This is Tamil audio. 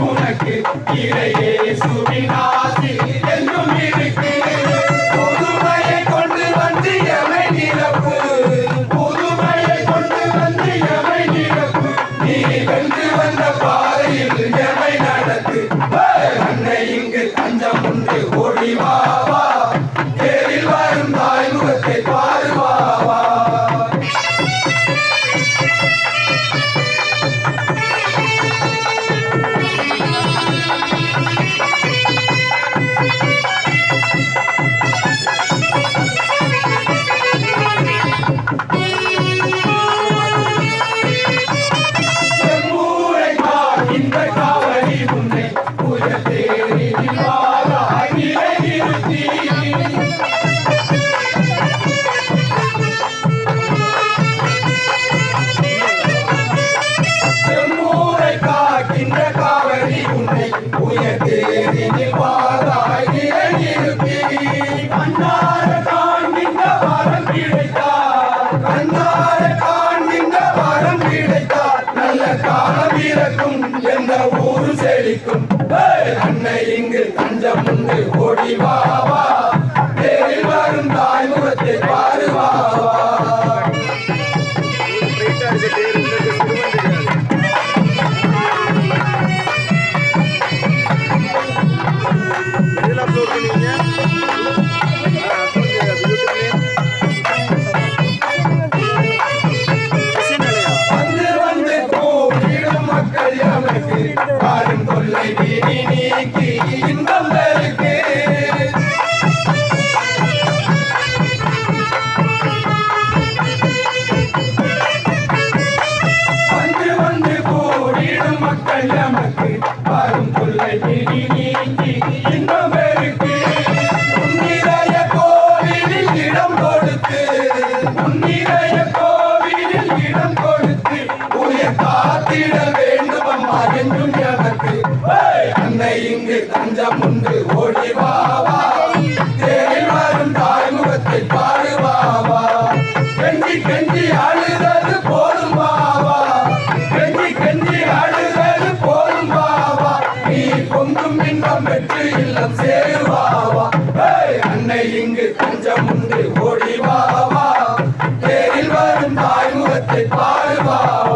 உனக்கு இறையே சுவிநாசி என்றும் இருக்கு. ஊரு அன்னை இங்கு தஞ்சம் உண்டு ஓடி வாவா நேரில் வரும் தாய்முகத்தை பாருவாவா Thank you. பண்ணுவீங்க வந்து நீக்கி இன்பம் பெருக்கு. வந்து வந்து கூடிடும் மக்கள் எமக்கு பாடும் கொள்ளை வீணி நீக்கி இன்பம் பெருக்கு உன்னிறைய கோவிலில் இடம் கொடுத்து உன்னை இங்கு தஞ்சம் உண்டு. ஓடி வாவா தேரில் வரும் தாய்முகத்தை பாடுவாவா கெஞ்சி கெஞ்சி அழுதது போதும் பாவா கெஞ்சி கெஞ்சி அழுதது போதும் பாவா நீ பொங்கும் இன்பம் பெற்று இல்லம் சேருவாவா அன்னை இங்கு தஞ்சம் உண்டு. ஓடி வாவா தேரில் வரும் தாய்முகத்தை பாடுவாவா